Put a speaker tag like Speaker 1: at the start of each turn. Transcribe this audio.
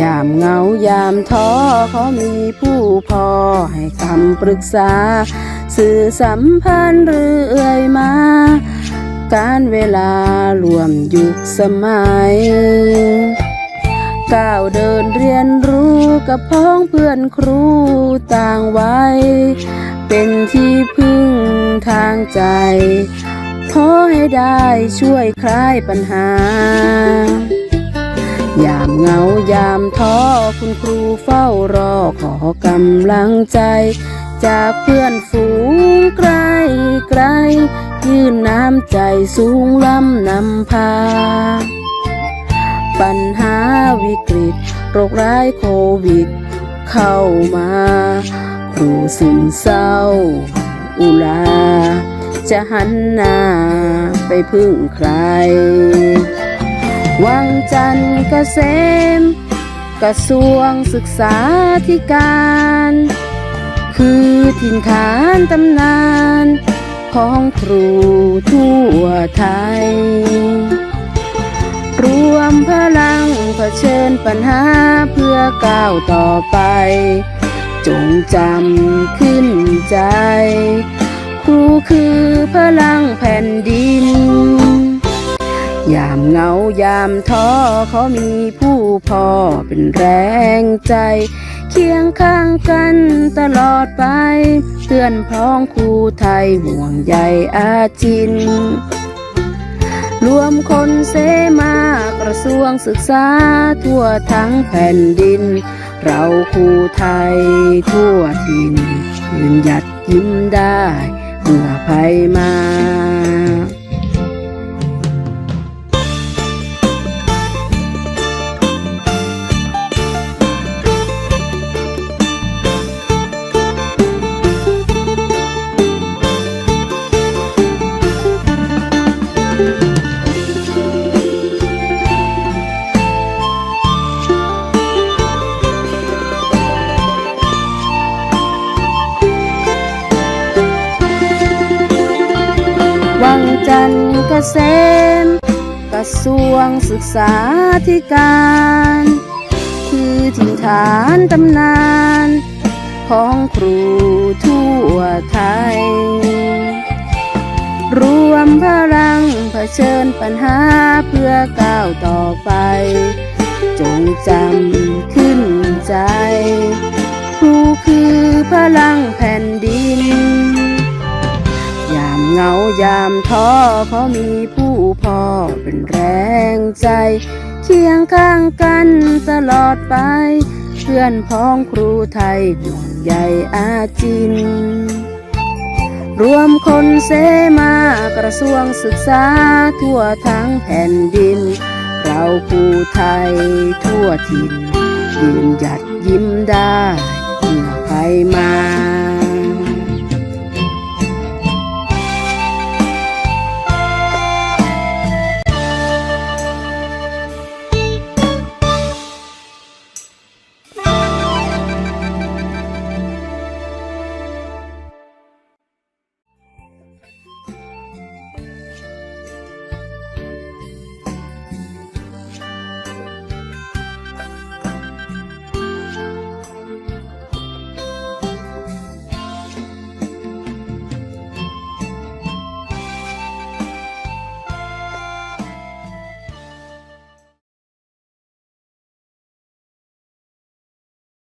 Speaker 1: ยามเหงายามท้อเขามีผู้พอให้คำปรึกษา สื่อสัมพันธ์เรื่อยมา การเวลารวมยุคสมัย ก้าวเดินเรียนรู้กับพ้องเพื่อนครูต่างวัยเป็นที่พึ่งทางใจขอให้ได้ช่วยคลายปัญหา ยามเหงายามท้อคุณครูเฝ้ารอขอกำลังใจ จากเพื่อนฝูงไกลไกล ยื่นน้ำใจสูงล้ำนำพา ปัญหาวิกฤต โรคร้ายโควิด เข้ามา ครูซึมเศร้า อุลา จะหันหน้าไปพึ่งใคร วังจันทร์เกษม กระทรวงศึกษาธิการ คือถิ่นฐานตำนาน ของครูทั่วไทย รวมพลังเผชิญปัญหาเพื่อก้าวต่อไป จงจำขึ้นใจ ครูคือพลังแผ่นดิน ยามเหงายามท้อเขามีผู้พอเป็นแรงใจ เคียงข้างกันตลอดไป เตือนพ้องครูไทยห่วงใยอาจิน รวมคนเสมากระทรวงศึกษาทั่วทั้งแผ่นดิน เราครูไทยทั่วถิ่นยืนหยัดยิ้มได้เมื่อภัยมา วังจันทร์เกษมกระทรวงศึกษาธิการ คือถิ่นฐานตำนาน ของครูทั่วไทย รวมพลังเผชิญปัญหาเพื่อก้าวต่อไป จงจำขึ้นใจ ครูคือพลังแผ่นดิน เหงายามท้อเขามีผู้พ่อเป็นแรงใจ เคียงข้างกันตลอดไป เพื่อนพ้องครูไทยห่วงใยอาจิน รวมคนเสมากระทรวงศึกษาทั่วทั้งแผ่นดิน เราครูไทยทั่วถิ่นยืนหยัดยิ้มได้เมื่อภัยมา